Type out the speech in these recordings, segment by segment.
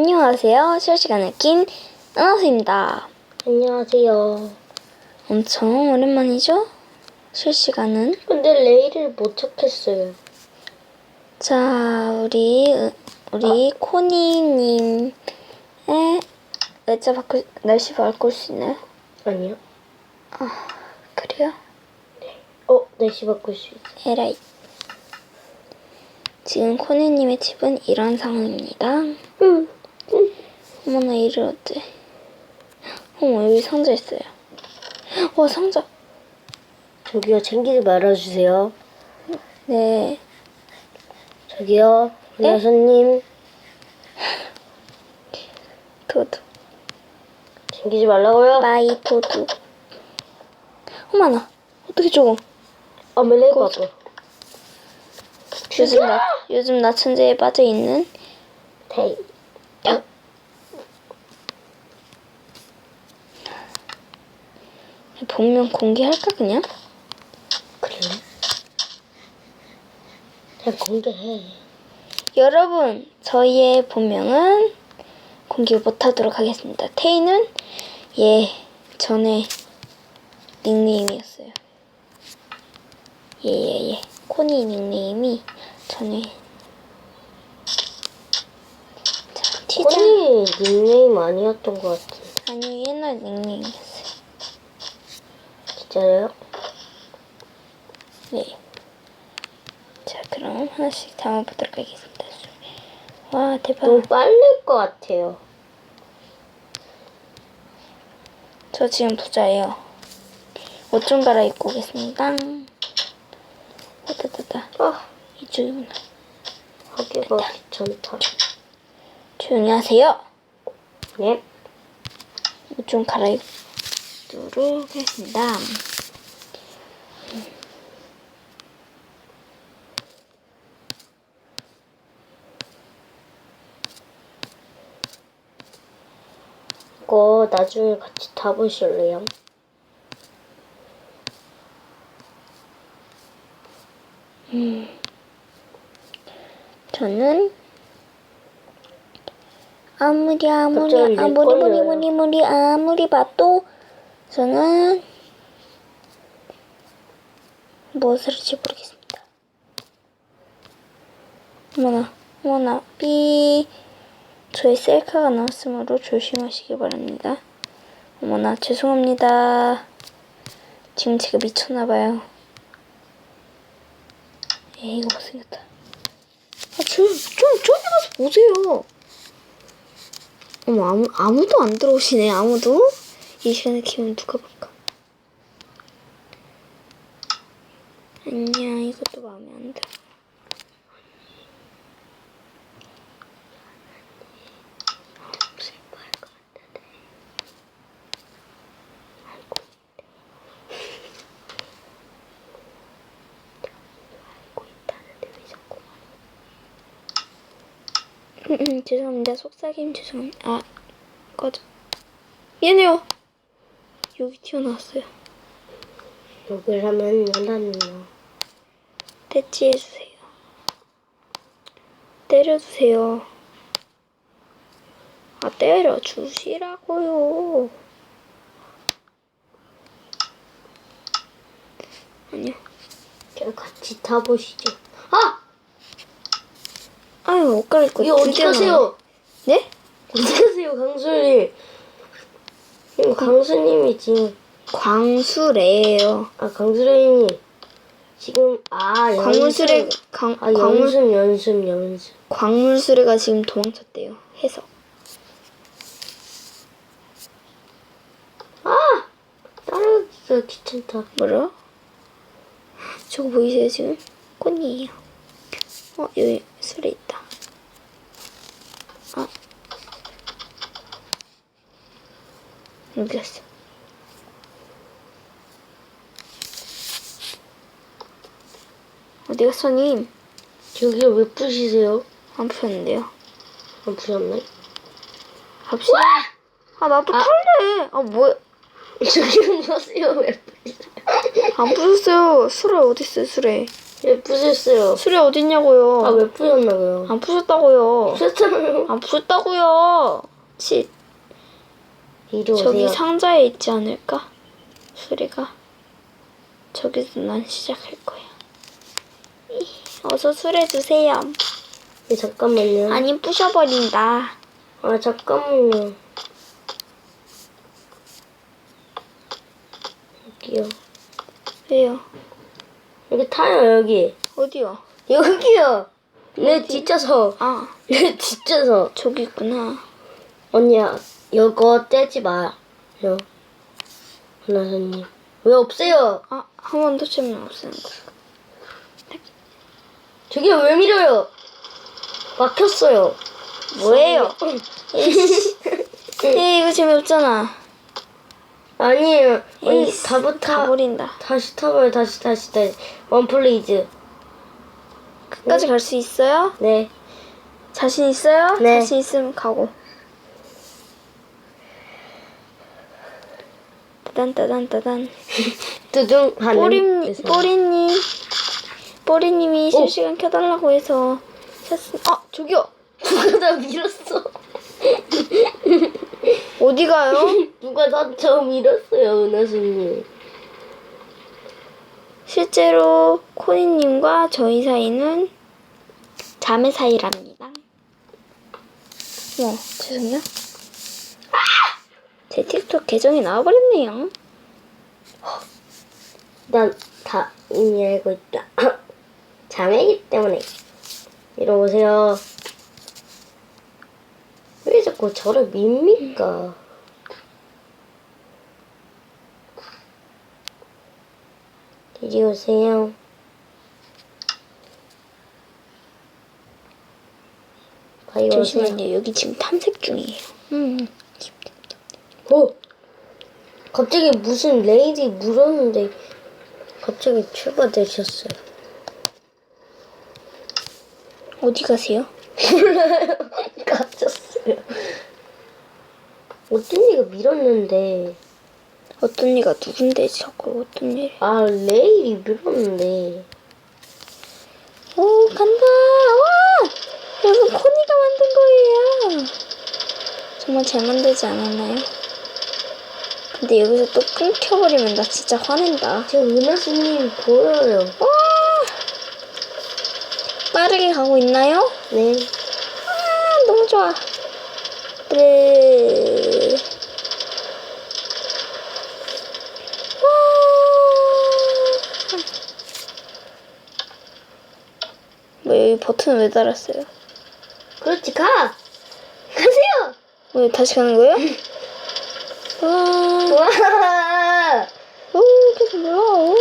안녕하세요. 실시간을 낀 은하수입니다. 안녕하세요. 엄청 오랜만이죠? 실시간은. 근데 레일을 못 찾겠어요. 자, 우리, 우리 코니님의 날짜 바꿀, 날씨 바꿀 수 있나요? 아니요. 그래요? 어, 날씨 바꿀 수 있어. 에라이. 지금 코니님의 집은 이런 상황입니다. 응. 어머나, 이를 어째. 어머, 여기 상자 있어요. 와, 상자. 저기요, 챙기지 말아주세요. 네. 저기요, 네? 여사님 도둑. 챙기지 말라고요. 마이 도둑. 어머나, 어떻게 저거. 아멜레 바꿔. 요즘 나, 요즘 나 천재에 빠져 있는 테이. 본명 공개할까 그냥? 그래? 그냥 공개해. 여러분, 저희의 본명은 공개 못하도록 하겠습니다. 테이는 예 전에 닉네임이었어요. 예예예. 코니 닉네임이 전에 자 티자 코니 닉네임 아니었던 것 같은데. 아니 옛날 닉네임이었어요. 진짜요? 네. 자, 그럼 하나씩 담아보도록 하겠습니다. 와, 대박. 너무 빨릴 것 같아요. 저 지금 부자예요. 옷 좀 갈아입고 오겠습니다. 따따따따. 아, 이쪽이구나. 하기가 귀찮다. 조용히 하세요. 예? 옷좀 갈아입 도록 하겠습니다. 이거 나중에 같이 타보실래요? 저는 아무리 아무리 아무리 무리. 무리 무리 아무리 봐도 저는 무엇을 할지 모르겠습니다. 어머나 어머나 삐 저희 셀카가 나왔으므로 조심하시기 바랍니다. 어머나 죄송합니다. 지금 제가 미쳤나봐요. 에이 이거 못생겼다. 아, 좀, 좀, 저기 가서 보세요. 어머, 아무, 아무도 안 들어오시네, 아무도? 이 시간에 키우면 누가 볼까? 아니야, 이것도 마음에 안 들어. 음, 음, 죄송합니다. 속삭임 죄송합니다. 아, 꺼져. 미안해요. 여기 튀어나왔어요. 욕을 하면 연하네요. 대치해주세요. 때려주세요. 아, 때려주시라고요. 아니야. 그냥 같이 타보시죠. 아! 아유, 옷 갈아입고 이거 어디 가세요? 네? 어디 가세요, 강수님? 이거 강수님이 지금, 광수래요. 아, 강수님이 지금, 아, 광물수레, 연습. 광, 아, 광물, 연습, 연습, 연습. 광물수레가 지금 도망쳤대요. 해서. 아! 따라가기가 귀찮다. 뭐라? 저거 보이세요 지금? 꽃이에요. 어 여기 술에 있다. 아 여기 갔어. 어디 갔어 님? 저기 왜 부시세요? 안 푸셨는데요. 안 부셨네? 갑시다. 아 나도 아. 탈래. 아 뭐야? 저기 뭐세요? 왜 부시세요? 안 부셨어요. 술에 어디 있어요 술에? 왜 부셨어요? 수레 어딨냐고요? 아, 왜 부셨나고요? 안 부셨다고요. 부셨잖아요. 안 부셨다고요. 치, 이리 오세요. 저기 상자에 있지 않을까? 수레가. 저기서 난 시작할 거야. 이, 어서 수레 주세요. 네, 잠깐만요. 아니 부셔버린다. 아, 잠깐만요. 여기요. 왜요? 여기 타요, 여기. 어디요? 여기요. 내 뒷좌석. 아 내 뒷좌석. 저기 있구나. 언니야, 이거 떼지 마요. 하나선님. 왜 없어요? 아 한 번 더 치면 없애는 거야. 저기 왜 밀어요? 막혔어요. 뭐예요? 에이 이거 재미없잖아. 아니에요. 에이 다부 타. 가버린다. 다시 타봐요. 다시, 다시, 다시. 원 플레이즈. 끝까지 갈 수 있어요? 네. 자신 있어요? 네. 자신 있으면 가고. 따단 따단 따단. 두둥 하는. 뽀리님 데서. 뽀리님 뽀리님이 오. 실시간 켜달라고 해서 켰습. 아 저기요. 누가 나 밀었어? 어디 가요? 누가 나저 밀었어요, 은하수님. 실제로 코니님과 저희 사이는 자매 사이랍니다. 어, 죄송해요. 제 틱톡 계정이 나와버렸네요. 난다 이미 알고 있다. 자매이기 때문에. 이리 오세요. 왜 자꾸 저를 밉니까? 이리 오세요. 잠시만요. 여기 지금 탐색 중이에요. 음. 어? 갑자기 무슨 레이디 물었는데 갑자기 출발되셨어요. 어디 가세요? 갇혔어요. 어떤 이가 밀었는데 어떤 이가 누군데 자꾸 어떤 일? 아 레일이 밀었는데 오 간다. 와! 여러분 코니가 만든 거예요. 정말 잘 만들지 않았나요? 근데 여기서 또 끊겨버리면 나 진짜 화낸다. 지금 은하수님 보여요. 와! 빠르게 가고 있나요? 네. 아, 너무 좋아. 네. 와. 뭐 여기 버튼 왜 달았어요? 그렇지 가. 가세요. 왜 다시 가는 거예요? 와. 와. 오, 계속 몰라. 오.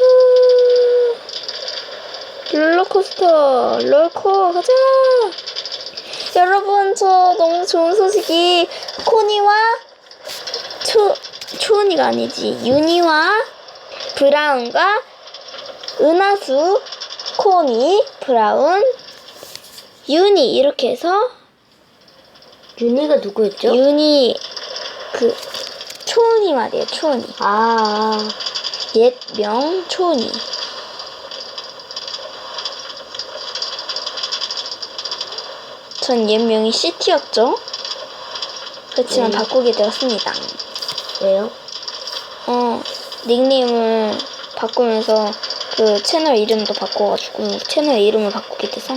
오. 롤러코스터, 롤코, 가자! 여러분, 저 너무 좋은 소식이 코니와 초, 초은이가 아니지, 윤이와 브라운과 은하수, 코니, 브라운, 윤이 이렇게 해서 윤희가 누구였죠? 윤이 그 초은이 말이에요 초은이 아. 옛명 초은이 전 옛명이 시티였죠 그렇지만 네. 바꾸게 되었습니다 왜요? 어 닉네임을 바꾸면서 그 채널 이름도 바꿔가지고 채널 이름을 바꾸게 돼서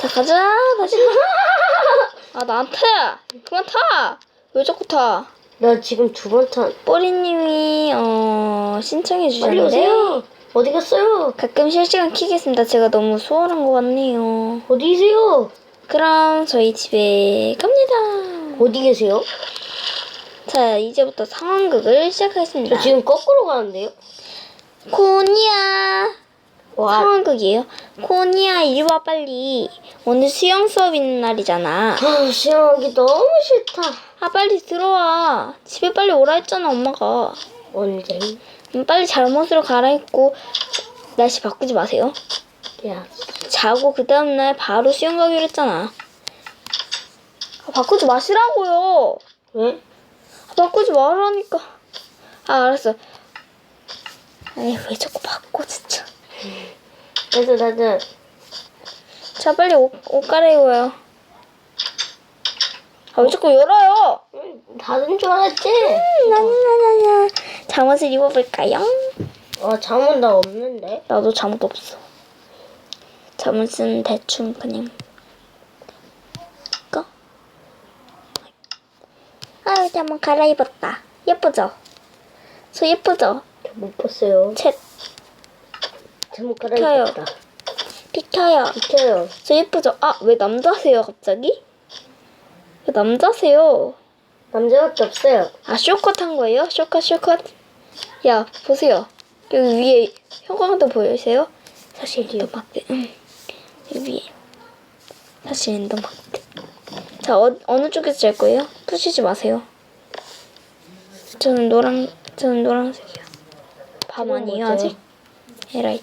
자 가자 다시 아 나한테 그만 타 왜 자꾸 타 나 지금 두번 탄. 뽀리님이 어 신청해 빨리 주셨는데 오세요. 어디 갔어요? 가끔 실시간 키겠습니다. 제가 너무 수월한 것 같네요. 어디세요? 그럼 저희 집에 갑니다. 어디 계세요? 자 이제부터 상황극을 시작하겠습니다. 저 지금 거꾸로 가는데요? 코니야 와. 상황극이에요. 코니야 이리 와 빨리. 오늘 수영 수업 있는 날이잖아. 아, 시험하기 너무 싫다. 아 빨리 들어와. 집에 빨리 오라 했잖아 엄마가. 언제? 음, 빨리 잘못으로 갈아입고 날씨 바꾸지 마세요. 야, 자고 그 다음날 바로 수영 가기로 했잖아. 아, 바꾸지 마시라고요. 왜? 아, 바꾸지 말라니까. 아 알았어. 아니 왜 자꾸 바꿔 진짜. 그래서 나는 자 빨리 옷, 옷 갈아입어요. 아 왜 자꾸 열어요? 음, 닫은 줄 알았지? 나나나나 잠옷을 입어볼까요? 아 잠은 나 없는데. 나도 잠옷 없어. 잠옷은 대충 그냥. 꺼. 아유 잠옷 갈아입었다. 예쁘죠? 저 예쁘죠? 못 봤어요. 챗 잠못 갈아입었다. 비켜요. 비켜요. 저 예쁘죠? 아 왜 남자세요 갑자기? 왜 남자세요? 남자밖에 없어요. 아 쇼컷 한 거예요? 쇼컷 쇼컷. 야 보세요. 여기 위에 형광도 보이세요? 사실 엔더마크. 응. 여기 위에. 사실 엔더마크. 자 어, 어느 쪽에서 잘 거예요? 푸시지 마세요. 저는 노랑 저는 노란색이요. 밤 아니에요? 아직? 에라이.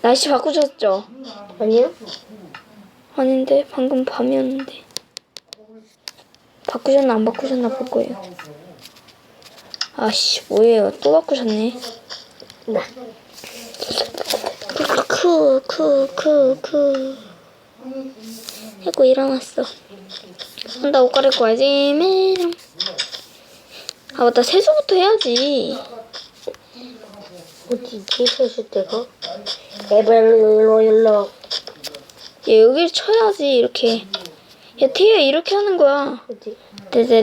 날씨 바꾸셨죠? 아니요? 아닌데 방금 밤이었는데. 바꾸셨나 안 바꾸셨나 볼 거예요. 아씨 뭐예요? 또 바꾸셨네. 나. 크크크크 했고 일어났어. 나 옷 갈아입고 와야지. 메롱. 아 맞다 세수부터 해야지. 어디지 세수 때가? 레벨로 얘 여길 쳐야지 이렇게. 야 티야 이렇게 하는 거야. 네, 네,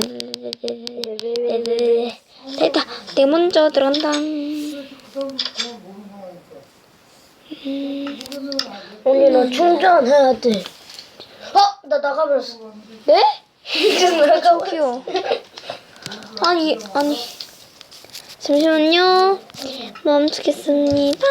네, 됐다. 내 먼저 들어간다. 음. 언니 나 충전해야 돼. 어? 나 나가버렸어. 네? 이제 나가버렸어. 아니 아니. 잠시만요. 멈추겠습니다.